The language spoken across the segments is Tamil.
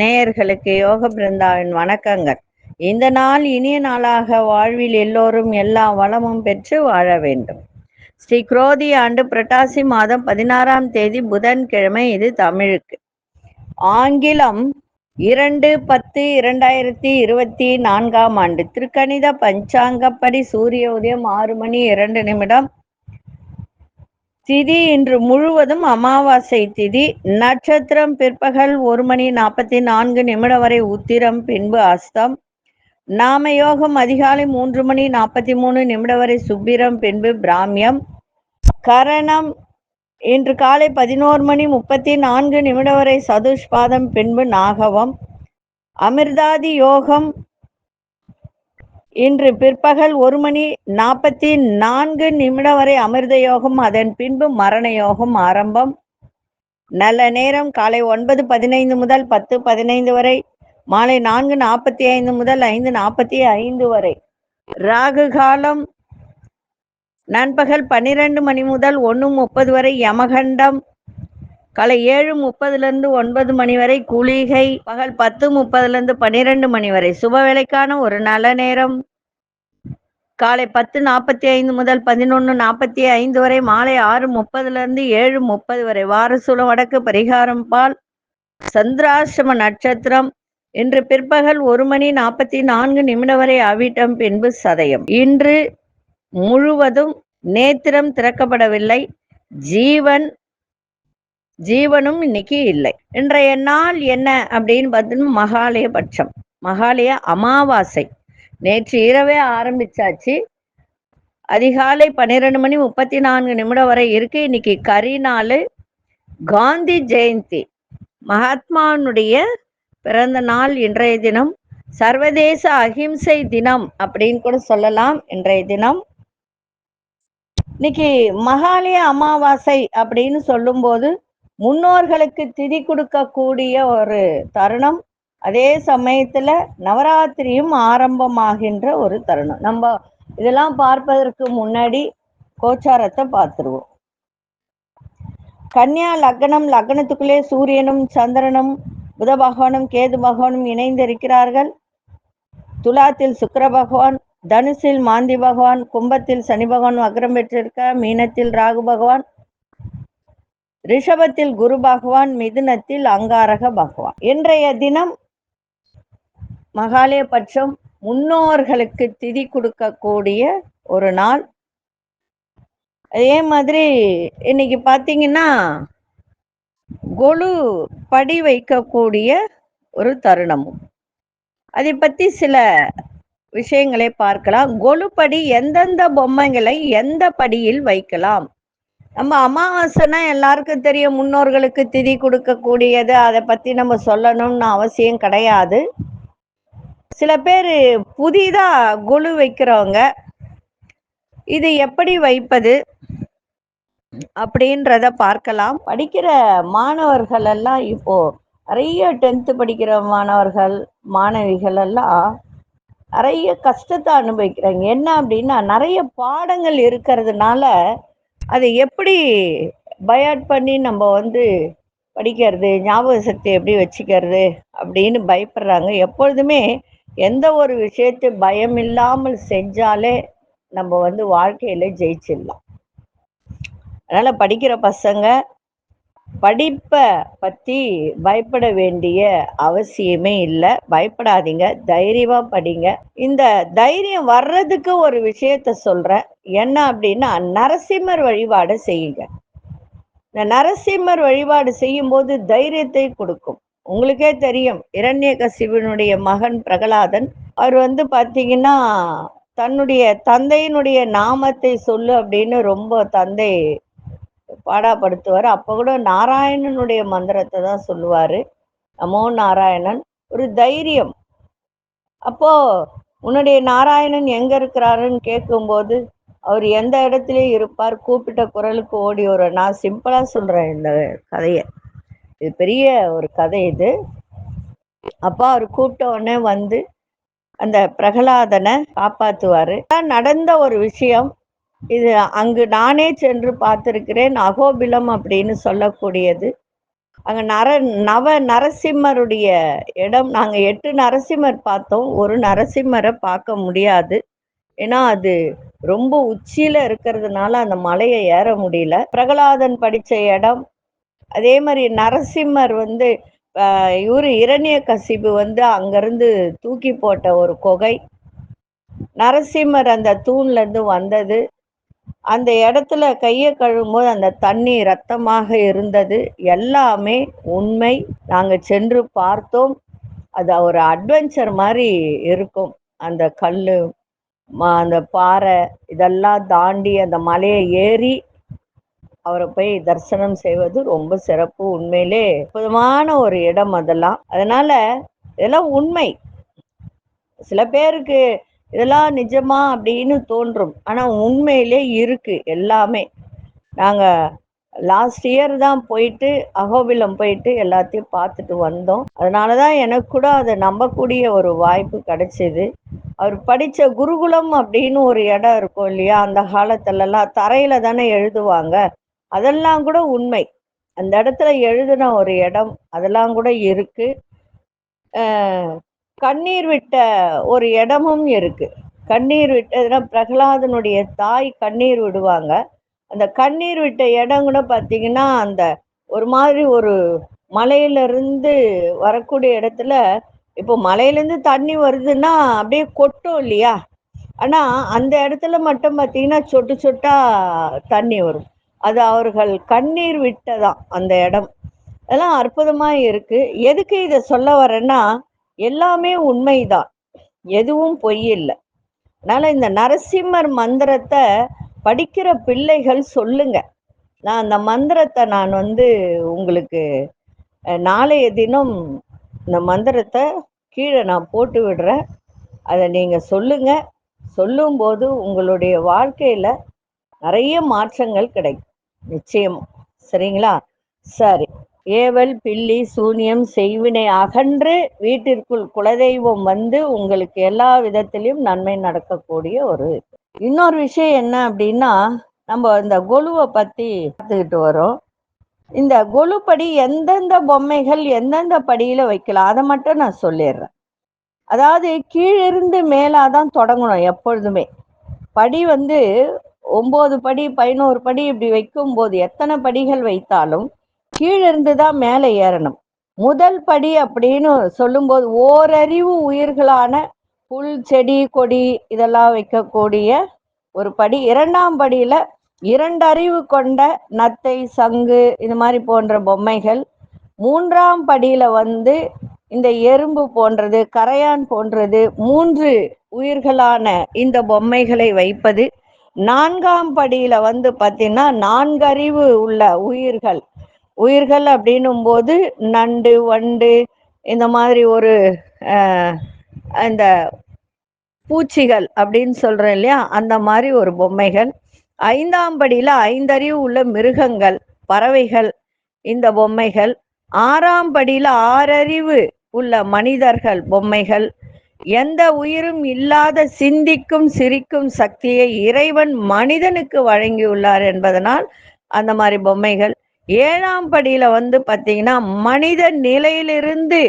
நேயர்களுக்கு யோக பிருந்தாவின் வணக்கங்கள். இந்த நாள் இனிய நாளாக வாழ்வில் எல்லோரும் எல்லா வளமும் பெற்று வாழ வேண்டும். ஸ்ரீ குரோதி ஆண்டு புரட்டாசி மாதம் பதினாறாம் தேதி புதன்கிழமை இது தமிழுக்கு. ஆங்கிலம் இரண்டு பத்து இரண்டாயிரத்தி இருபத்தி நான்காம் ஆண்டு. திருக்கணித பஞ்சாங்கப்படி சூரிய உதயம் ஆறு மணி இரண்டு நிமிடம் திதி இன்று முழுவதும் அமாவாசை திதி. நட்சத்திரம் பிற்பகல் ஒரு மணி நாற்பத்தி நான்கு நிமிடம் வரை உத்திரம் பின்பு அஸ்தம். நாம யோகம் அதிகாலை மூன்று மணி நாற்பத்தி மூணு நிமிடம் வரை சுப்பிரம் பின்பு பிராமியம். கரணம் இன்று காலை பதினோரு மணி முப்பத்தி நான்கு நிமிடம் வரை சதுஷ்பாதம் பின்பு நாகவம். அமிர்தாதி யோகம் இன்று பிற்பகல் ஒரு மணி நாற்பத்தி நான்கு நிமிடம் வரை அமிர்த யோகம் அதன் பின்பு மரண யோகம் ஆரம்பம். நல்ல நேரம் காலை ஒன்பது பதினைந்து முதல் பத்து பதினைந்து வரை மாலை நான்கு நாற்பத்தி ஐந்து முதல் ஐந்து நாற்பத்தி ஐந்து வரை. ராகு காலம் நண்பகல் பன்னிரண்டு மணி முதல் ஒன்று முப்பது வரை யமகண்டம். காலை ஏழு முப்பதுலேருந்து ஒன்பது மணி வரை குளிகை பகல் பத்து முப்பதுலேருந்து பன்னிரெண்டு மணி வரை சுப வேலைக்கான ஒரு நல்ல நேரம். காலை பத்து நாற்பத்தி ஐந்து முதல் பதினொன்று நாற்பத்தி ஐந்து வரை மாலை ஆறு முப்பதுலேருந்து ஏழு முப்பது வரை வாரசூலம் வடக்கு பரிகாரம் பால். சந்திராசிரம நட்சத்திரம். இன்று பிற்பகல் ஒரு மணி நாற்பத்தி நான்கு நிமிடம் வரை அவிட்டம் பின்பு சதயம். இன்று முழுவதும் நேத்திரம் திறக்கப்படவில்லை. ஜீவன் ஜீவனும் இன்னைக்கு இல்லை. இன்றைய நாள் என்ன அப்படின்னு பார்த்தீங்கன்னா மகாலய பட்சம். மகாலய அமாவாசை. நேற்று இரவே ஆரம்பிச்சாச்சு. அதிகாலை பன்னிரெண்டு மணி முப்பத்தி நான்கு நிமிடம் வரை இருக்கு. இன்னைக்கு கரி நாள். காந்தி ஜெயந்தி. மகாத்மானுடைய பிறந்த நாள் இன்றைய தினம். சர்வதேச அகிம்சை தினம் அப்படின்னு கூட சொல்லலாம். இன்றைய தினம். இன்னைக்கு மகாலய அமாவாசை அப்படின்னு சொல்லும்போது முன்னோர்களுக்கு திதி கொடுக்கக்கூடிய ஒரு தருணம். அதே சமயத்துல நவராத்திரியும் ஆரம்பமாகின்ற ஒரு தருணம். நம்ம இதெல்லாம் பார்ப்பதற்கு முன்னாடி கோச்சாரத்தை பார்த்துருவோம். கன்னியா லக்னம் லக்னத்துக்குள்ளே சூரியனும் சந்திரனும் புத பகவானும் கேது பகவானும் இணைந்து இருக்கிறார்கள் துலாத்தில் சுக்கர பகவான் தனுசில் மாந்தி பகவான் கும்பத்தில் சனி பகவான் வக்ரம் பெற்றிருக்க மீனத்தில் ராகு பகவான் ரிஷபத்தில் குரு பகவான் மிதுனத்தில் அங்காரக பகவான். இன்றைய தினம் மகாலய பட்சம் முன்னோர்களுக்கு திதி கொடுக்கக்கூடிய ஒரு நாள். அதே மாதிரி இன்னைக்கு பார்த்தீங்கன்னா கொலு படி வைக்கக்கூடிய ஒரு தருணமும். அதை பற்றி சில விஷயங்களை பார்க்கலாம். கொலுப்படி எந்தெந்த பொம்மைகளை எந்த படியில் வைக்கலாம்? நம்ம அமாவாசைனா எல்லாருக்கும் தெரியும் முன்னோர்களுக்கு திதி கொடுக்கக்கூடியது. அதை பற்றி நம்ம சொல்லணும்னு அவசியம் கிடையாது. சில பேர் புதிதாக குழு வைக்கிறவங்க இது எப்படி வைப்பது அப்படின்றத பார்க்கலாம். படிக்கிற மாணவர்கள் எல்லாம் இப்போ நிறைய டென்த்து படிக்கிற மாணவர்கள் மாணவிகள் எல்லாம் நிறைய கஷ்டத்தை அனுபவிக்கிறாங்க. என்ன அப்படின்னா நிறைய பாடங்கள் இருக்கிறதுனால அது எப்படி பயாட் பண்ணி நம்ம வந்து படிக்கிறது ஞாபக சக்தி எப்படி வச்சுக்கிறது அப்படின்னு பயப்படுறாங்க. எப்பொழுதுமே எந்த ஒரு விஷயத்தை பயம் இல்லாமல் செஞ்சாலே நம்ம வந்து வாழ்க்கையில ஜெயிச்சிடலாம். அதனால படிக்கிற பசங்க படிப்பை பற்றி பயப்பட வேண்டிய அவசியமே இல்லை. பயப்படாதீங்க. தைரியமாக படிங்க. இந்த தைரியம் வர்றதுக்கு ஒரு விஷயத்த சொல்கிறேன் என்ன அப்படின்னா நரசிம்மர் வழிபாடு செய்யுங்க. இந்த நரசிம்மர் வழிபாடு செய்யும்போது தைரியத்தை கொடுக்கும். உங்களுக்கே தெரியும் இரண்யகசிவனுடைய மகன் பிரகலாதன் அவர் வந்து பார்த்தீங்கன்னா தன்னுடைய தந்தையினுடைய நாமத்தை சொல்லு அப்படின்னு ரொம்ப தந்தை பாடாப்படுத்துவார். அப்போ கூட நாராயணனுடைய மந்திரத்தை தான் சொல்லுவார். நமோ நாராயணன் ஒரு தைரியம். அப்போ உன்னுடைய நாராயணன் எங்க இருக்கிறாருன்னு கேட்கும்போது அவர் எந்த இடத்துலயும் இருப்பார் கூப்பிட்ட குரலுக்கு ஓடி வரும் நான் சிம்பிளா சொல்றேன் இந்த கதையை. இது பெரிய ஒரு கதை இது. அப்பா அவர் கூப்பிட்ட உடனே வந்து அந்த பிரகலாதனை காப்பாத்துவாரு. நடந்த ஒரு விஷயம். இது அங்கு நானே சென்று பார்த்திருக்கிறேன். அகோபிலம் அப்படின்னு சொல்லக்கூடியது. அங்க நர நவ நரசிம்மருடைய இடம். நாங்க எட்டு நரசிம்மர் பார்த்தோம். ஒரு நரசிம்மரை பார்க்க முடியாது. ஏன்னா அது ரொம்ப உச்சியில இருக்கிறதுனால அந்த மலையை ஏற முடியல. பிரகலாதன் படிச்ச இடம். அதே மாதிரி நரசிம்மர் வந்து இவரு இரணிய கசிபு வந்து அங்கிருந்து தூக்கி போட்ட ஒரு குகை. நரசிம்மர் அந்த தூண்ல இருந்து வந்தது. அந்த இடத்துல கையை கழுவும்போது அந்த தண்ணி ரத்தமாக இருந்தது. எல்லாமே உண்மை. நாங்கள் சென்று பார்த்தோம். அது ஒரு அட்வென்ச்சர் மாதிரி இருக்கும். அந்த கல் அந்த பாறை இதெல்லாம் தாண்டி அந்த மலையை ஏறி அவரை போய் தரிசனம் செய்வது ரொம்ப சிறப்பு உண்மையிலே. அற்புதமான ஒரு இடம் அதெல்லாம். அதனால இதெல்லாம் உண்மை. சில பேருக்கு இதெல்லாம் நிஜமா அப்படின்னு தோன்றும். ஆனா உண்மையிலே இருக்கு எல்லாமே. நாங்கள் லாஸ்ட் இயர் தான் போயிட்டு அகோபிலம் போயிட்டு எல்லாத்தையும் பார்த்துட்டு வந்தோம். அதனால தான் எனக்கு கூட அதை நம்பக்கூடிய ஒரு வாய்ப்பு கிடைச்சிது. அவர் படித்த குருகுலம் அப்படின்னு ஒரு இடம் இருக்கும் இல்லையா? அந்த காலத்துலலாம் தரையில தானே எழுதுவாங்க. அதெல்லாம் கூட உண்மை. அந்த இடத்துல எழுதின ஒரு இடம் அதெல்லாம் கூட இருக்கு. கண்ணீர் விட்ட ஒரு இடமும் இருக்கு. கண்ணீர் விட்டதுன்னா பிரகலாதனுடைய தாய் கண்ணீர் விடுவாங்க. அந்த கண்ணீர் விட்ட இடம் கூட பார்த்தீங்கன்னா அந்த ஒரு மாதிரி ஒரு மலையிலிருந்து வரக்கூடிய இடத்துல இப்போ மலையிலேருந்து தண்ணி வருதுன்னா அப்படியே கொட்டும் இல்லையா? ஆனால் அந்த இடத்துல மட்டும் பார்த்தீங்கன்னா சொட்டு சொட்டா தண்ணி வரும். அது அவர்கள் கண்ணீர் விட்டதான் அந்த இடம். அதெல்லாம் அற்புதமாக இருக்கு. எதுக்கு இதை சொல்ல வரேன்னா எல்லாமே உண்மைதான். எதுவும் பொய் இல்லை. அதனால இந்த நரசிம்மர் மந்திரத்தை படிக்கிற பிள்ளைகள் சொல்லுங்க. நான் அந்த மந்திரத்தை நான் வந்து உங்களுக்கு நாளைய தினம் இந்த மந்திரத்தை கீழே நான் போட்டு விடுறேன். அதை நீங்கள் சொல்லுங்க. சொல்லும்போது உங்களுடைய வாழ்க்கையில் நிறைய மாற்றங்கள் கிடைக்கும். நிச்சயம். சரிங்களா? சரி. ஏவல் பில்லி சூனியம் செய்வினை அகன்று வீட்டிற்குள் குலதெய்வம் வந்து உங்களுக்கு எல்லா விதத்திலையும் நன்மை நடக்கக்கூடிய ஒரு இன்னொரு விஷயம் என்ன அப்படின்னா நம்ம இந்த கொலுவை பத்தி பார்த்துக்கிட்டு வரோம். இந்த கொலுப்படி எந்தெந்த பொம்மைகள் எந்தெந்த படியில வைக்கலாம் அதை மட்டும் நான் சொல்லிடுறேன். அதாவது கீழிருந்து மேலாதான் தொடங்கணும் எப்பொழுதுமே. படி வந்து ஒம்பது படி பதினோரு படி இப்படி வைக்கும்போது எத்தனை படிகள் வைத்தாலும் கீழிருந்து தான் மேலே ஏறணும். முதல் படி அப்படின்னு சொல்லும்போது ஓரறிவு உயிர்களான புல் செடி கொடி இதெல்லாம் வைக்கக்கூடிய ஒரு படி. இரண்டாம் படியில இரண்டறிவு கொண்ட நத்தை சங்கு இது மாதிரி போன்ற பொம்மைகள். மூன்றாம் படியில வந்து இந்த எறும்பு போன்றது கரையான் போன்றது மூன்று உயிர்களான இந்த பொம்மைகளை வைப்பது. நான்காம் படியில வந்து பார்த்தீங்கன்னா நான்கறிவு உள்ள உயிர்கள். உயிர்கள் அப்படின்னும் போது நண்டு வண்டு இந்த மாதிரி ஒரு இந்த பூச்சிகள் அப்படின்னு சொல்றேன் இல்லையா? அந்த மாதிரி ஒரு பொம்மைகள். ஐந்தாம் படியில ஐந்தறிவு உள்ள மிருகங்கள் பறவைகள் இந்த பொம்மைகள். ஆறாம் படியில ஆறறிவு உள்ள மனிதர்கள் பொம்மைகள். எந்த உயிரும் இல்லாத சிந்திக்கும் சிரிக்கும் சக்தியை இறைவன் மனிதனுக்கு வழங்கியுள்ளார் என்பதனால் அந்த மாதிரி பொம்மைகள். ஏழாம் படியில வந்து பார்த்தீங்கன்னா மனித நிலையிலிருந்து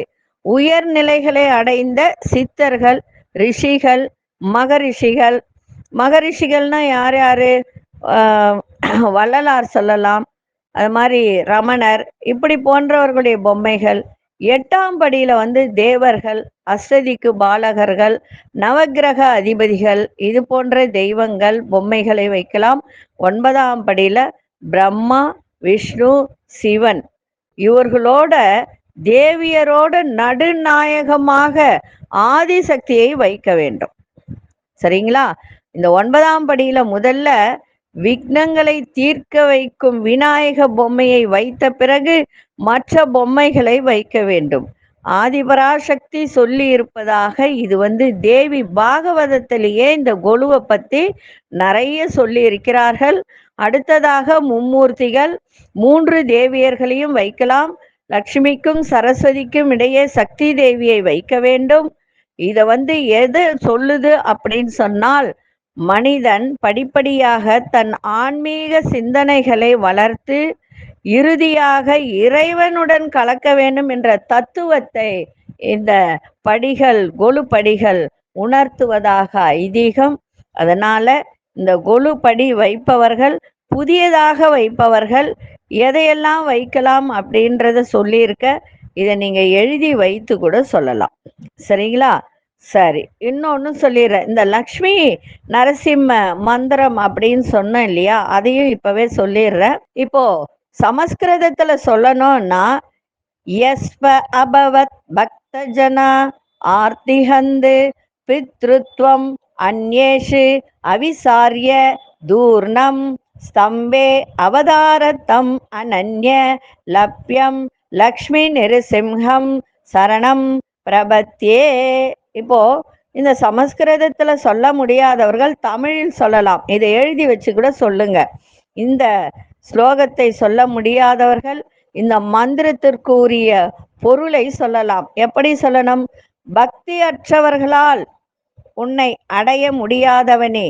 உயர்நிலைகளை அடைந்த சித்தர்கள் ரிஷிகள் மகரிஷிகள். மகரிஷிகள்னா யார் யாரு? வள்ளலார் சொல்லலாம். அது மாதிரி ரமணர். இப்படி போன்றவர்களுடைய பொம்மைகள். எட்டாம் படியில வந்து தேவர்கள் அஷ்டதிக்கு பாலகர்கள் நவக்கிரக அதிபதிகள். இது போன்ற தெய்வங்கள் பொம்மைகளை வைக்கலாம். ஒன்பதாம் படியில பிரம்மா விஷ்ணு சிவன். இவர்களோட தேவியரோட நடுநாயகமாக ஆதிசக்தியை வைக்க வேண்டும். சரிங்களா? இந்த ஒன்பதாம் படியில முதல்ல விக்னங்களை தீர்க்க வைக்கும் விநாயக பொம்மையை வைத்த பிறகு மற்ற பொம்மைகளை வைக்க வேண்டும். ஆதிபராசக்தி சொல்லி இருப்பதாக இது வந்து தேவி பாகவதத்திலேயே இந்த கொலுவை பத்தி நிறைய சொல்லி இருக்கிறார்கள். அடுத்ததாக மும்மூர்த்திகள் மூன்று தேவியர்களையும் வைக்கலாம். லக்ஷ்மிக்கும் சரஸ்வதிக்கும் இடையே சக்தி தேவியை வைக்க வேண்டும். இத வந்து எது சொல்லுது அப்படின்னு சொன்னால் மனிதன் படிப்படியாக தன் ஆன்மீக சிந்தனைகளை வளர்த்து இறுதியாக இறைவனுடன் கலக்க வேண்டும் என்ற தத்துவத்தை இந்த படிகள் கொலு படிகள் உணர்த்துவதாக ஐதீகம். அதனால இந்த கொலு படி வைப்பவர்கள் புதியதாக வைப்பவர்கள் எதையெல்லாம் வைக்கலாம் அப்படின்றத சொல்லியிருக்க இதை நீங்கள் எழுதி வைத்து கூட சொல்லலாம். சரிங்களா? சரி இன்னொன்னு சொல்லிடுறேன். இந்த லக்ஷ்மி நரசிம்ம மந்திரம் அப்படின்னு சொன்னேன் இல்லையா? அதையும் இப்பவே சொல்லிடுறேன். இப்போ சமஸ்கிருதத்துல சொல்லணும்னா எஸ்வ அபவத் பக்த ஜனா ஆர்த்திஹந்து பித்ருத்வம் அந்நேஷு அவிசாரிய தூர்ணம் ஸ்தம்பே அவதாரத்தம் அனன்ய லப்யம் லக்ஷ்மி நிருசிம்ஹம் சரணம் பிரபத்தியே இப்போ இந்த சமஸ்கிருதத்துல சொல்ல முடியாதவர்கள் தமிழில் சொல்லலாம். இதை எழுதி வச்சு கூட சொல்லுங்க. இந்த ஸ்லோகத்தை சொல்ல முடியாதவர்கள் இந்த மந்திரத்திற்கு உரிய பொருளை சொல்லலாம். எப்படி சொல்லணும்? பக்தி அற்றவர்களால் உன்னை அடைய முடியாதவனே.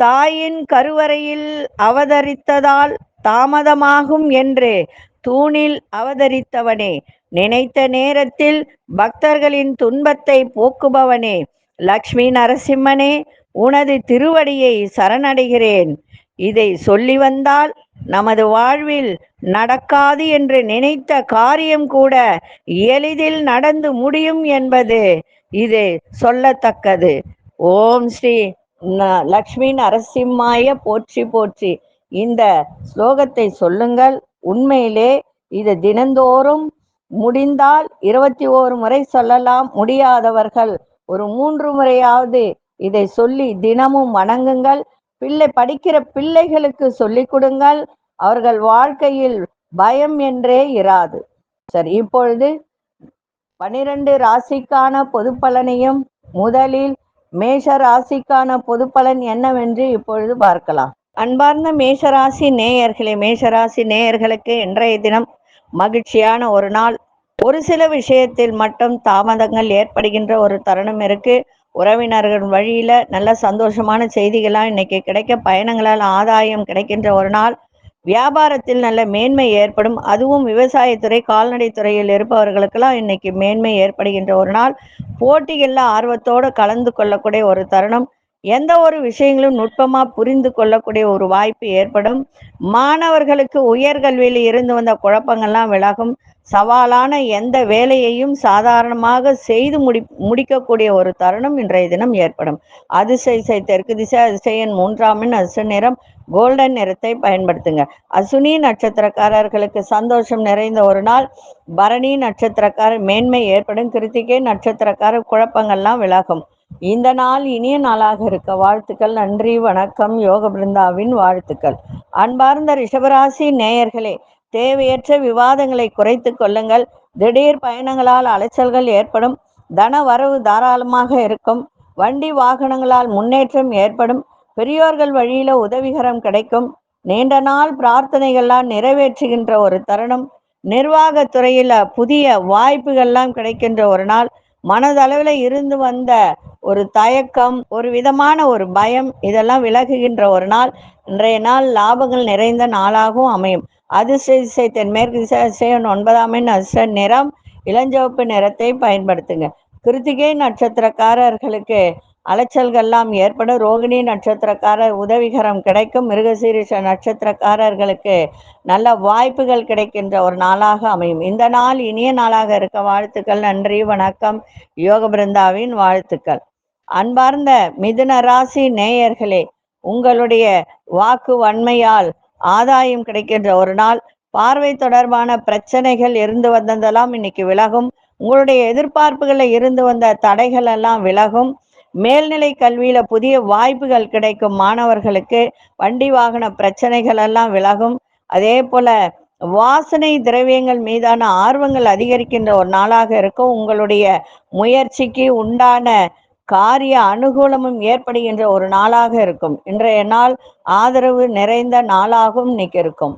தாயின் கருவறையில் அவதரித்ததால் தாமதமாகும் என்று தூணில் அவதரித்தவனே. நினைத்த நேரத்தில் பக்தர்களின் துன்பத்தை போக்குபவனே. லக்ஷ்மி நரசிம்மனே உனது திருவடியை சரணடைகிறேன். இதை சொல்லி வந்தால் நமது வாழ்வில் நடக்காது என்று நினைத்த காரியம் கூட எளிதில் நடந்து முடியும் என்பது இது சொல்லத்தக்கது. ஓம் ஸ்ரீ லக்ஷ்மி நரசிம்மாய போற்றி போற்றி. இந்த ஸ்லோகத்தை சொல்லுங்கள். உண்மையிலே இது தினந்தோறும் முடிந்தால் இருபத்தி ஓரு முறை சொல்லலாம். முடியாதவர்கள் ஒரு மூன்று முறையாவது இதை சொல்லி தினமும் வணங்குங்கள். பிள்ளை படிக்கிற பிள்ளைகளுக்கு சொல்லிக் கொடுங்கள். அவர்கள் வாழ்க்கையில் பயம் என்றே இராது. சரி இப்பொழுது பனிரெண்டு ராசிக்கான பொது பலனையும் முதலில் மேஷ ராசிக்கான பொது பலன் என்னவென்று இப்பொழுது பார்க்கலாம். அன்பார்ந்த மேஷராசி நேயர்களே மேஷராசி நேயர்களுக்கு இன்றைய தினம் மகிழ்ச்சியான ஒரு நாள். ஒரு சில விஷயத்தில் மட்டும் தாமதங்கள் ஏற்படுகின்ற ஒரு தருணம் இருக்கு. உறவினர்கள் வழியில நல்ல சந்தோஷமான செய்திகளாக இன்னைக்கு கிடைக்க பயணங்களால் ஆதாயம் கிடைக்கின்ற ஒரு நாள். வியாபாரத்தில் நல்ல மேன்மை ஏற்படும். அதுவும் விவசாயத்துறை கால்நடை துறையில் இருப்பவர்களுக்கெல்லாம் இன்னைக்கு மேன்மை ஏற்படுகின்ற ஒரு நாள். போட்டிகளில் ஆர்வத்தோடு கலந்து கொள்ளக்கூடிய ஒரு தருணம். எந்த ஒரு விஷயங்களும் நுட்பமாக புரிந்து கொள்ளக்கூடிய ஒரு வாய்ப்பு ஏற்படும். மாணவர்களுக்கு உயர்கல்வியில் இருந்து வந்த குழப்பங்கள்லாம் விலகும். சவாலான எந்த வேலையையும் சாதாரணமாக செய்து முடி முடிக்கக்கூடிய ஒரு தருணம் இன்றைய தினம் ஏற்படும். அதிசய தெற்கு திசை அதிசயன் மூன்றாமின் அசு நிறம் கோல்டன் நிறத்தை பயன்படுத்துங்க. அசுனி நட்சத்திரக்காரர்களுக்கு சந்தோஷம் நிறைந்த ஒரு நாள். பரணி நட்சத்திரக்காரர் மேன்மை ஏற்படும். கிருத்திகை நட்சத்திரக்காரர் குழப்பங்கள்லாம் விலகும். இந்த நாள் இனிய நாளாக இருக்க வாழ்த்துக்கள். நன்றி வணக்கம். யோக பிருந்தாவின் வாழ்த்துக்கள். அன்பார்ந்த ரிஷபராசி நேயர்களே தேவையற்ற விவாதங்களை குறைத்து கொள்ளுங்கள். திடீர் பயணங்களால் அலைச்சல்கள் ஏற்படும். தன வரவு தாராளமாக இருக்கும். வண்டி வாகனங்களால் முன்னேற்றம் ஏற்படும். பெரியோர்கள் வழியில உதவிகரம் கிடைக்கும். நீண்ட நாள் பிரார்த்தனைகள்லாம் நிறைவேற்றுகின்ற ஒரு தருணம். நிர்வாகத் துறையில புதிய வாய்ப்புகள்லாம் கிடைக்கின்ற ஒரு நாள். மனதளவில் இருந்து வந்த ஒரு தயக்கம் ஒரு விதமான ஒரு பயம் இதெல்லாம் விலகுகின்ற ஒரு நாள். இன்றைய நாள் லாபங்கள் நிறைந்த நாளாகவும் அமையும். அதிர்ஷ்ட திசை தென்மேற்கு திசை அதிசயம் ஒன்பதாம் எண் அதிர்ஷ்ட நிறம். இளஞ்சிவப்பு நிறத்தை பயன்படுத்துங்க. கிருத்திகை நட்சத்திரக்காரர்களுக்கு அலைச்சல்கள்லாம் ஏற்படும். ரோகிணி நட்சத்திரக்காரர் உதவிகரம் கிடைக்கும். மிருகசீரிஷ நட்சத்திரக்காரர்களுக்கு நல்ல வாய்ப்புகள் கிடைக்கின்ற ஒரு நாளாக அமையும். இந்த நாள் இனிய நாளாக இருக்க வாழ்த்துக்கள் நன்றி வணக்கம். யோக பிருந்தாவின் வாழ்த்துக்கள். அன்பார்ந்த மிதுன ராசி நேயர்களே உங்களுடைய வாக்கு வன்மையால் ஆதாயம் கிடைக்கின்ற ஒரு நாள். பார்வை தொடர்பான பிரச்சனைகள் இருந்து வந்ததெல்லாம் இன்னைக்கு விலகும். உங்களுடைய எதிர்பார்ப்புகளில் இருந்து வந்த தடைகள் எல்லாம் விலகும். மேல்நிலை கல்வியில புதிய வாய்ப்புகள் கிடைக்கும் மாணவர்களுக்கு வண்டி வாகன பிரச்சனைகள் எல்லாம் விலகும். அதே போல வாசனை திரவியங்கள் மீதான ஆர்வங்கள் அதிகரிக்கின்ற ஒரு நாளாக இருக்கும். உங்களுடைய முயற்சிக்கு உண்டான காரிய அனுகூலமும் ஏற்படுகின்ற ஒரு நாளாக இருக்கும். இன்றைய நாள் ஆதரவு நிறைந்த நாளாகவும் இன்னைக்கு இருக்கும்.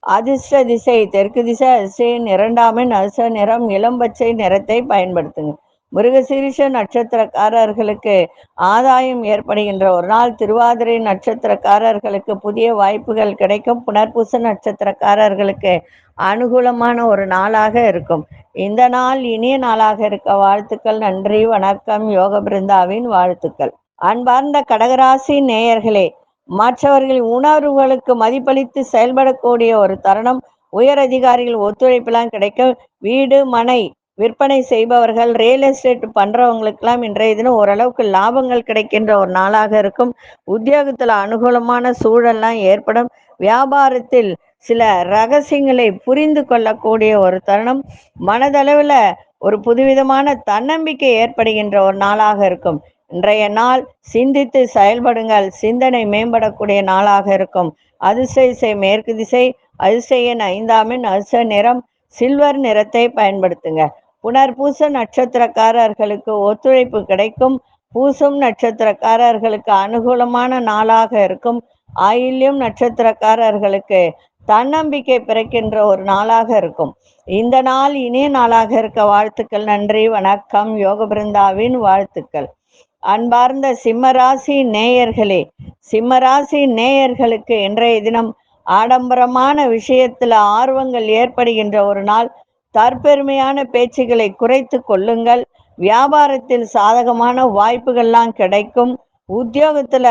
அதிர்ஷ்ட திசை தெற்கு திசை அதிசயின் இரண்டாமின் அதிர்ஷ்ட நிறம் இளம்பச்சை நிறத்தை பயன்படுத்துங்க. மிருகசீரிஷ நட்சத்திரக்காரர்களுக்கு ஆதாயம் ஏற்படுகின்ற ஒரு நாள். திருவாதிரை நட்சத்திரக்காரர்களுக்கு புதிய வாய்ப்புகள் கிடைக்கும். புனர்பூச நட்சத்திரக்காரர்களுக்கு அனுகூலமான ஒரு நாளாக இருக்கும். இந்த நாள் இனிய நாளாக இருக்க வாழ்த்துக்கள். நன்றி வணக்கம். யோக பிருந்தாவின் வாழ்த்துக்கள். அன்பார்ந்த கடகராசி நேயர்களே மற்றவர்களின் உணர்வுகளுக்கு மதிப்பளித்து செயல்படக்கூடிய ஒரு தருணம். உயர் அதிகாரிகள் ஒத்துழைப்பெல்லாம் கிடைக்கும். வீடு மனை விற்பனை செய்பவர்கள் ரியல் எஸ்டேட் பண்றவங்களுக்கெல்லாம் இன்றைய தினம் ஓரளவுக்கு லாபங்கள் கிடைக்கின்ற ஒரு நாளாக இருக்கும். உத்தியோகத்தில் அனுகூலமான சூழல்லாம் ஏற்படும். வியாபாரத்தில் சில ரகசியங்களை புரிந்து கொள்ளக்கூடிய ஒரு தருணம். மனதளவில் ஒரு புதுவிதமான தன்னம்பிக்கை ஏற்படுகின்ற ஒரு நாளாக இருக்கும். இன்றைய நாள் சிந்தித்து செயல்படுங்கள். சிந்தனை மேம்படக்கூடிய நாளாக இருக்கும். அதிசய மேற்கு திசை அதிசயன் ஐந்தாமின் அதிசய நிறம் சில்வர் நிறத்தை பயன்படுத்துங்க. புனர்பூச நட்சத்திரக்காரர்களுக்கு ஒத்துழைப்பு கிடைக்கும். பூசம் நட்சத்திரக்காரர்களுக்கு அனுகூலமான நாளாக இருக்கும். ஆயில்யம் நட்சத்திரக்காரர்களுக்கு தன்னம்பிக்கை பிறக்கின்ற ஒரு நாளாக இருக்கும். இந்த நாள் இனிய நாளாக இருக்க வாழ்த்துக்கள் நன்றி வணக்கம். யோக பிருந்தாவின் வாழ்த்துக்கள். அன்பார்ந்த சிம்மராசி நேயர்களே சிம்மராசி நேயர்களுக்கு இன்றைய தினம் ஆடம்பரமான விஷயத்துல ஆர்வங்கள் ஏற்படுகின்ற ஒரு நாள். தற்பெருமையான பேச்சுகளை குறைத்து கொள்ளுங்கள். வியாபாரத்தில் சாதகமான வாய்ப்புகள்லாம் கிடைக்கும். உத்தியோகத்துல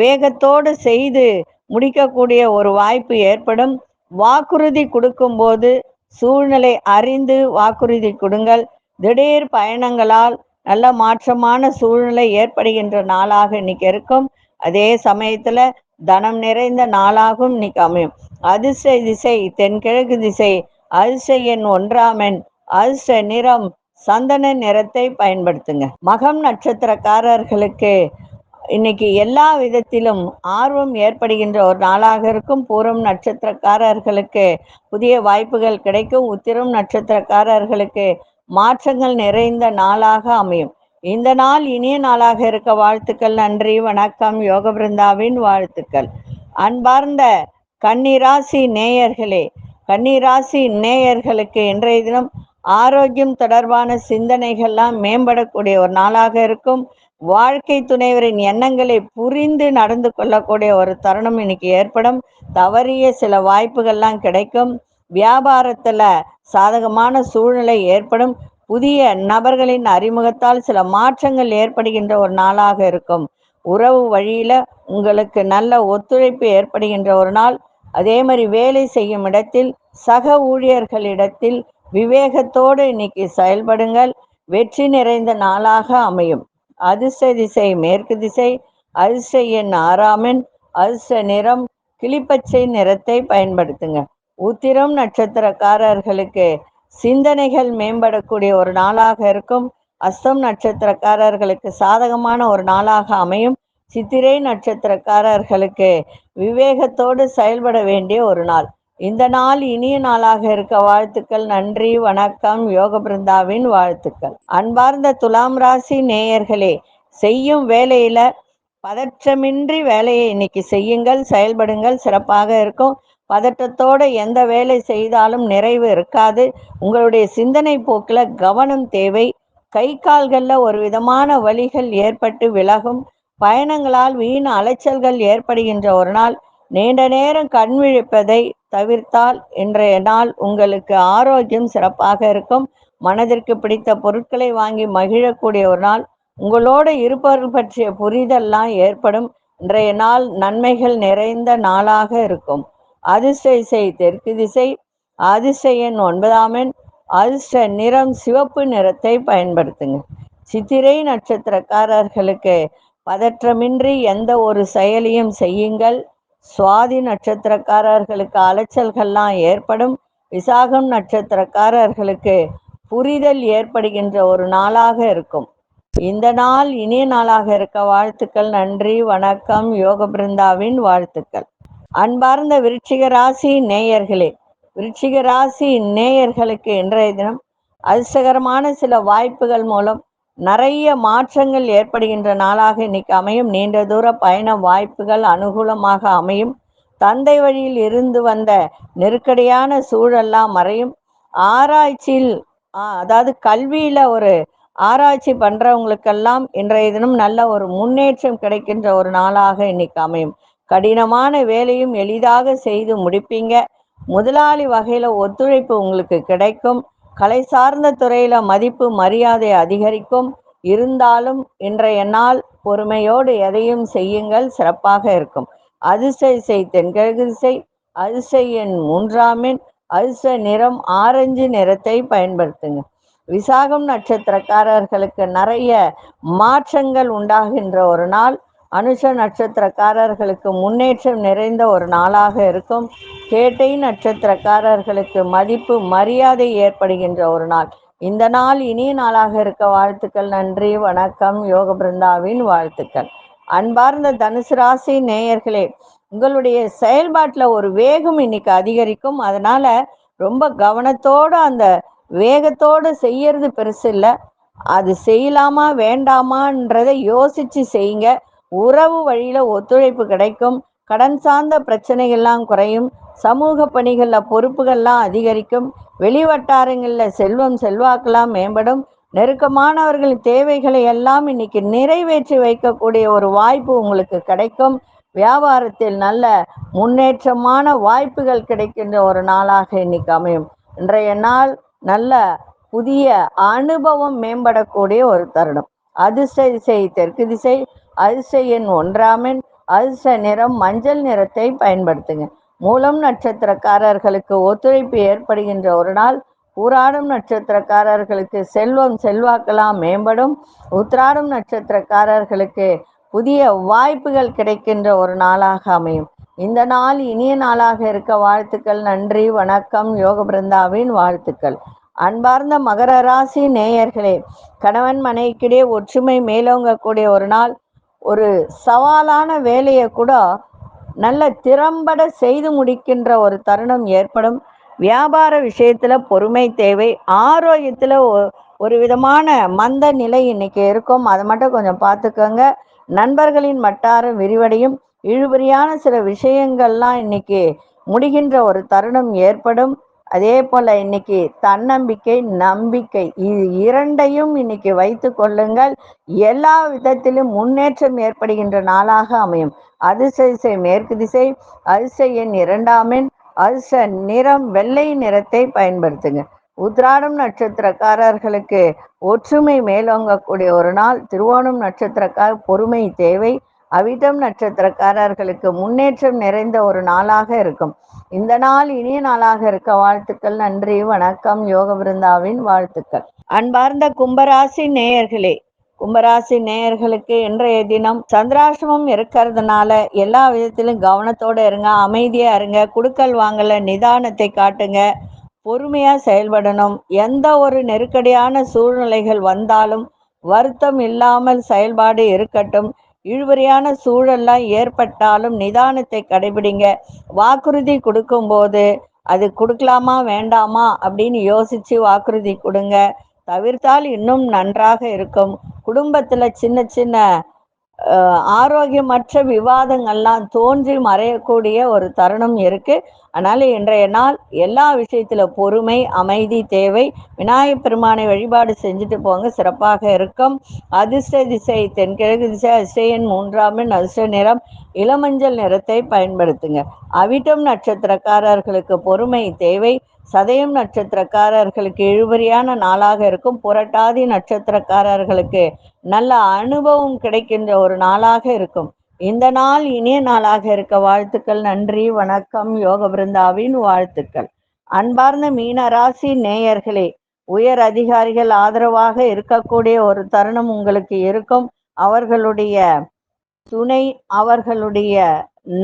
வேகத்தோடு செய்து முடிக்கக்கூடிய ஒரு வாய்ப்பு ஏற்படும். வாக்குறுதி கொடுக்கும்போது சூழ்நிலை அறிந்து வாக்குறுதி கொடுங்கள். திடீர் பயணங்களால் நல்ல மாற்றமான சூழ்நிலை ஏற்படுகின்ற நாளாக இன்னைக்கு இருக்கும். அதே சமயத்துல தனம் நிறைந்த நாளாகவும் இன்னைக்கு அமையும். அதிர்ஷ்ட திசை தென்கிழக்கு திசை அரிசையின் ஒன்றாமென் அரிச நிறம் சந்தன நிறத்தை பயன்படுத்துங்க. மகம் நட்சத்திரக்காரர்களுக்கு இன்னைக்கு எல்லா விதத்திலும் ஆர்வம் ஏற்படுகின்ற ஒரு நாளாக இருக்கும். பூரம் நட்சத்திரக்காரர்களுக்கு புதிய வாய்ப்புகள் கிடைக்கும். உத்திரம் நட்சத்திரக்காரர்களுக்கு மாற்றங்கள் நிறைந்த நாளாக அமையும். இந்த நாள் இனிய நாளாக இருக்க வாழ்த்துக்கள் நன்றி வணக்கம். யோக பிருந்தாவின் வாழ்த்துக்கள். அன்பார்ந்த கன்னிராசி நேயர்களே கன்னிராசி நேயர்களுக்கு இன்றைய தினம் ஆரோக்கியம் தொடர்பான சிந்தனைகள்லாம் மேம்படக்கூடிய ஒரு நாளாக இருக்கும். வாழ்க்கை துணைவரின் எண்ணங்களை புரிந்து நடந்து கொள்ளக்கூடிய ஒரு தருணம் இன்னைக்கு ஏற்படும். தவறிய சில வாய்ப்புகள்லாம் கிடைக்கும். வியாபாரத்தில் சாதகமான சூழ்நிலை ஏற்படும். புதிய நபர்களின் அறிமுகத்தால் சில மாற்றங்கள் ஏற்படுகின்ற ஒரு நாளாக இருக்கும். உறவு வழியில் உங்களுக்கு நல்ல ஒத்துழைப்பு ஏற்படுகின்ற ஒரு நாள். அதே மாதிரி வேலை செய்யும் இடத்தில் சக ஊழியர்களிடத்தில் விவேகத்தோடு இன்னைக்கு செயல்படுங்கள். வெற்றி நிறைந்த நாளாக அமையும். அதிர்ஷ்ட திசை மேற்கு திசை அதிர்ஷ்ட எண் ஆறாமின் அதிர்ஷ்ட நிறம் கிளிப்பச்சை நிறத்தை பயன்படுத்துங்க. உத்திரம் நட்சத்திரக்காரர்களுக்கு சிந்தனைகள் மேம்படக்கூடிய ஒரு நாளாக இருக்கும். அஸ்தம் நட்சத்திரக்காரர்களுக்கு சாதகமான ஒரு நாளாக அமையும். சித்திரை நட்சத்திரக்காரர்களுக்கு விவேகத்தோடு செயல்பட வேண்டிய ஒரு நாள். இந்த நாள் இனிய நாளாக இருக்க வாழ்த்துக்கள் நன்றி வணக்கம் யோக பிருந்தாவின் வாழ்த்துக்கள். அன்பார்ந்த துலாம் ராசி நேயர்களே செய்யும் வேலையில பதற்றமின்றி வேலையை இன்னைக்கு செய்யுங்கள் செயல்படுங்கள் சிறப்பாக இருக்கும். பதற்றத்தோட எந்த வேலை செய்தாலும் நிறைவு இருக்காது. உங்களுடைய சிந்தனை போக்கில் கவனம் தேவை. கை கால்களில் ஒரு விதமான வழிகள் ஏற்பட்டு விலகும். பயணங்களால் வீண் அலைச்சல்கள் ஏற்படுகின்ற ஒரு நாள். நீண்ட நேரம் கண் விழிப்பதை தவிர்த்தால் இன்றைய நாள் உங்களுக்கு ஆரோக்கியம் சிறப்பாக இருக்கும். மனதிற்கு பிடித்த பொருட்களை வாங்கி மகிழக்கூடிய ஒரு நாள். உங்களோட இருப்பவர்கள் பற்றிய புரிதல்லாம் ஏற்படும். இன்றைய நாள் நன்மைகள் நிறைந்த நாளாக இருக்கும். அதிர்ஷ்ட இசை தெற்கு திசை அதிர்ஷ்ட எண் ஒன்பதாம் எண் அதிர்ஷ்ட நிறம் சிவப்பு நிறத்தை பயன்படுத்துங்க. சித்திரை நட்சத்திரக்காரர்களுக்கு பதற்றமின்றி எந்த ஒரு செயலையும் செய்யுங்கள். சுவாதி நட்சத்திரக்காரர்களுக்கு அலைச்சல்கள்லாம் ஏற்படும். விசாகம் நட்சத்திரக்காரர்களுக்கு புரிதல் ஏற்படுகின்ற ஒரு நாளாக இருக்கும். இந்த நாள் இனிய நாளாக இருக்க வாழ்த்துக்கள். நன்றி வணக்கம். யோக பிருந்தாவின் வாழ்த்துக்கள். அன்பார்ந்த விருச்சிக ராசி நேயர்களே விருச்சிக ராசி நேயர்களுக்கு இன்றைய தினம் அதிர்ஷ்டகரமான சில வாய்ப்புகள் மூலம் நிறைய மாற்றங்கள் ஏற்படுகின்ற நாளாக இன்னைக்கு அமையும். நீண்ட தூர பயண வாய்ப்புகள் அனுகூலமாக அமையும். தந்தை வழியில் இருந்து வந்த நெருக்கடியான சூழல்லாம் மறையும். ஆராய்ச்சியில் அதாவது கல்வியில ஒரு ஆராய்ச்சி பண்றவங்களுக்கெல்லாம் இன்றைய தினம் நல்ல ஒரு முன்னேற்றம் கிடைக்கின்ற ஒரு நாளாக இன்னைக்கு அமையும். கடினமான வேலையும் எளிதாக செய்து முடிப்பீங்க. முதலாளி வகையில ஒத்துழைப்பு உங்களுக்கு கிடைக்கும். கலை சார்ந்த துறையில மதிப்பு மரியாதை அதிகரிக்கும். இருந்தாலும் இன்றைய நாள் பொறுமையோடு எதையும் செய்யுங்கள் சிறப்பாக இருக்கும். அதிசை செய் தென்கிழக்கு திசை அதிசய எண் மூன்றாம் எண் நிறம் ஆரஞ்சு நிறத்தை பயன்படுத்துங்க. விசாகம் நட்சத்திரக்காரர்களுக்கு நிறைய மாற்றங்கள் உண்டாகின்ற ஒரு நாள். அனுஷ நட்சத்திரக்காரர்களுக்கு முன்னேற்றம் நிறைந்த ஒரு நாளாக இருக்கும். கேட்டை நட்சத்திரக்காரர்களுக்கு மதிப்பு மரியாதை ஏற்படுகின்ற ஒரு நாள். இந்த நாள் இனிய நாளாக இருக்க வாழ்த்துக்கள் நன்றி வணக்கம் யோக பிருந்தாவின் வாழ்த்துக்கள். அன்பார்ந்த தனுசு ராசி நேயர்களே உங்களுடைய செயல்பாட்டில் ஒரு வேகம் இன்னைக்கு அதிகரிக்கும். அதனால ரொம்ப கவனத்தோடு அந்த வேகத்தோடு செய்யறது பெருசு இல்லை. அது செய்யலாமா வேண்டாமான்றதை யோசிச்சு செய்யுங்க. உறவு வழியில ஒத்துழைப்பு கிடைக்கும். கடன் சார்ந்த பிரச்சனைகள்லாம் குறையும். சமூக பணிகளில் பொறுப்புகள்லாம் அதிகரிக்கும். வெளிவட்டாரங்களில் செல்வம் செல்வாக்கெல்லாம் மேம்படும். நெருக்கமானவர்களின் தேவைகளை எல்லாம் இன்னைக்கு நிறைவேற்றி வைக்கக்கூடிய ஒரு வாய்ப்பு உங்களுக்கு கிடைக்கும். வியாபாரத்தில் நல்ல முன்னேற்றமான வாய்ப்புகள் கிடைக்கின்ற ஒரு நாளாக இன்னைக்கு அமையும். இன்றைய நாள் நல்ல புதிய அனுபவம் மேம்படக்கூடிய ஒரு தருணம். அதிர்ஷ்ட திசை தெற்கு திசை அதிர்ஷ்ட எண் ஒன்றாமின் அதிர்ஷ்ட நிறம் மஞ்சள் நிறத்தை பயன்படுத்துங்க. மூலம் நட்சத்திரக்காரர்களுக்கு ஒத்துழைப்பு ஏற்படுகின்ற ஒரு நாள் ஊராடும் நட்சத்திரக்காரர்களுக்கு செல்வம் செல்வாக்கெல்லாம் மேம்படும். உத்திராடும் நட்சத்திரக்காரர்களுக்கு புதிய வாய்ப்புகள் கிடைக்கின்ற ஒரு நாளாக அமையும். இந்த நாள் இனிய நாளாக இருக்க வாழ்த்துக்கள் நன்றி வணக்கம் யோக பிருந்தாவின் வாழ்த்துக்கள். அன்பார்ந்த மகர ராசி நேயர்களே கணவன் மனைவிக்கிடையே ஒற்றுமை மேலோங்கக்கூடிய ஒரு நாள் ஒரு சவாலான வேலையை கூட நல்ல திறம்பட செய்து முடிக்கின்ற ஒரு தருணம் ஏற்படும். வியாபார விஷயத்துல பொறுமை தேவை ஆரோக்கியத்துல ஒரு விதமான மந்த நிலை இன்னைக்கு இருக்கும். அதை மட்டும் கொஞ்சம் பார்த்துக்கோங்க. நண்பர்களின் வட்டாரம் விரிவடையும். இழுபறியான சில விஷயங்கள்லாம் இன்னைக்கு முடிகின்ற ஒரு தருணம் ஏற்படும். அதே போல இன்னைக்கு தன்னம்பிக்கை நம்பிக்கை இது இரண்டையும் இன்னைக்கு வைத்து கொள்ளுங்கள். எல்லா விதத்திலும் முன்னேற்றம் ஏற்படுகின்ற நாளாக அமையும். அதிசய மேற்கு திசை அதிசய எண் இரண்டாமின் அதிச நிறம் வெள்ளை நிறத்தை பயன்படுத்துங்க. உத்ராடம் நட்சத்திரக்காரர்களுக்கு ஒற்றுமை மேலோங்கக்கூடிய ஒரு நாள். திருவோணம் நட்சத்திரக்கார பொறுமை தேவை. அவிட்டம் நட்சத்திரக்காரர்களுக்கு முன்னேற்றம் நிறைந்த ஒரு நாளாக இருக்கும். இந்த நாள் இனிய நாளாக இருக்க வாழ்த்துக்கள் நன்றி வணக்கம் யோக விருந்தாவின் வாழ்த்துக்கள். அன்பார்ந்த கும்பராசி நேயர்களே கும்பராசி நேயர்களுக்கு இன்றைய தினம் சந்திராசிரமம் இருக்கிறதுனால எல்லா விதத்திலும் கவனத்தோட இருங்க அமைதியா இருங்க குடுக்கல் வாங்கல நிதானத்தை காட்டுங்க பொறுமையா செயல்படணும். எந்த ஒரு நெருக்கடியான சூழ்நிலைகள் வந்தாலும் வருத்தம் இல்லாமல் செயல்பாடு இருக்கட்டும். இழுவறையான சூழல்லாம் ஏற்பட்டாலும் நிதானத்தை கடைபிடிங்க. வாக்குறுதி கொடுக்கும்போது அது கொடுக்கலாமா வேண்டாமா அப்படின்னு யோசிச்சு வாக்குறுதி கொடுங்க. தவிர்த்தால் இன்னும் நன்றாக இருக்கும். குடும்பத்துல சின்ன சின்ன ஆரோக்கியமற்ற விவாதங்கள்லாம் தோன்றி மறையக்கூடிய ஒரு தருணம் இருக்கு. அதனால இன்றைய நாள் எல்லா விஷயத்துல பொறுமை அமைதி தேவை. விநாயகப் பெருமானை வழிபாடு செஞ்சுட்டு போங்க. சிறப்பாக இருக்கும். அதிர்ஷ்ட திசை தென்கிழக்கு திசை அதிர்ஷ்டன் மூன்றாம் அதிர்ஷ்ட நிறம் இளமஞ்சள் நிறத்தை பயன்படுத்துங்க. அவிட்டம் நட்சத்திரக்காரர்களுக்கு பொறுமை தேவை. சதயம் நட்சத்திரக்காரர்களுக்கு இழுபறியான நாளாக இருக்கும். புரட்டாதி நட்சத்திரக்காரர்களுக்கு நல்ல அனுபவம் கிடைக்கின்ற ஒரு நாளாக இருக்கும். இந்த நாள் இனிய நாளாக இருக்க வாழ்த்துக்கள் நன்றி வணக்கம் யோக பிருந்தாவின் வாழ்த்துக்கள். அன்பார்ந்த மீன ராசி நேயர்களே உயர் அதிகாரிகள் ஆதரவாக இருக்கக்கூடிய ஒரு தருணம் உங்களுக்கு இருக்கும். அவர்களுடைய துணை அவர்களுடைய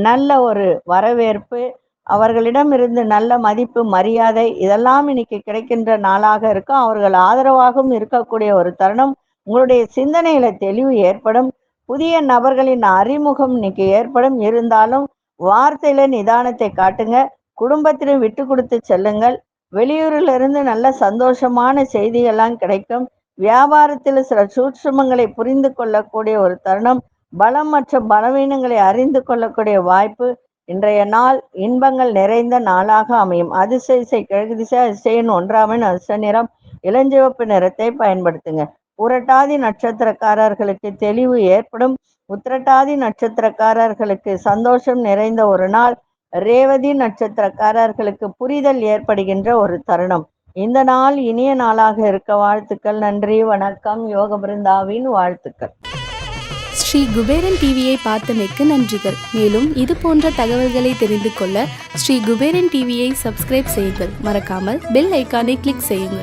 நல்ல ஒரு வரவேற்பு அவர்களிடமிருந்து நல்ல மதிப்பு மரியாதை இதெல்லாம் இன்னைக்கு கிடைக்கின்ற நாளாக இருக்கும். அவர்கள் ஆதரவாகவும் இருக்கக்கூடிய ஒரு தருணம். உங்களுடைய சிந்தனையில தெளிவு ஏற்படும். புதிய நபர்களின் அறிமுகம் இன்னைக்கு ஏற்படும். இருந்தாலும் வார்த்தையில நிதானத்தை காட்டுங்க. குடும்பத்திலும் விட்டு கொடுத்து செல்லுங்கள். வெளியூரில் இருந்து நல்ல சந்தோஷமான செய்திகள்லாம் கிடைக்கும். வியாபாரத்தில் சில சூட்சமங்களை புரிந்து கொள்ளக்கூடிய ஒரு தருணம் பலம் மற்றும் பலவீனங்களை அறிந்து கொள்ளக்கூடிய வாய்ப்பு. இன்றைய நாள் இன்பங்கள் நிறைந்த நாளாக அமையும். அதிசய கிழக்கு திசை அதிசயன் ஒன்றாமின் அதிர்ஷ்ட நிறம். இளஞ்சிவப்பு நிறத்தை பயன்படுத்துங்க. புரட்டாதி நட்சத்திரக்காரர்களுக்கு தெளிவு ஏற்படும். உத்திரட்டாதி நட்சத்திரக்காரர்களுக்கு சந்தோஷம் நிறைந்த ஒரு நாள். ரேவதி நட்சத்திரக்காரர்களுக்கு புரிதல் ஏற்படுகின்ற ஒரு தருணம். இந்த நாள் இனிய நாளாக இருக்க வாழ்த்துக்கள் நன்றி வணக்கம். யோக பிருந்தாவின் வாழ்த்துக்கள். ஸ்ரீ குபேரன் டிவியை பார்த்தமைக்கு நன்றிகள். மேலும் இது போன்ற தகவல்களை தெரிந்து கொள்ள ஸ்ரீ குபேரன் டிவியை சப்ஸ்கிரைப் செய்யுங்கள். மறக்காமல் பெல் ஐக்கானை கிளிக் செய்யுங்கள்.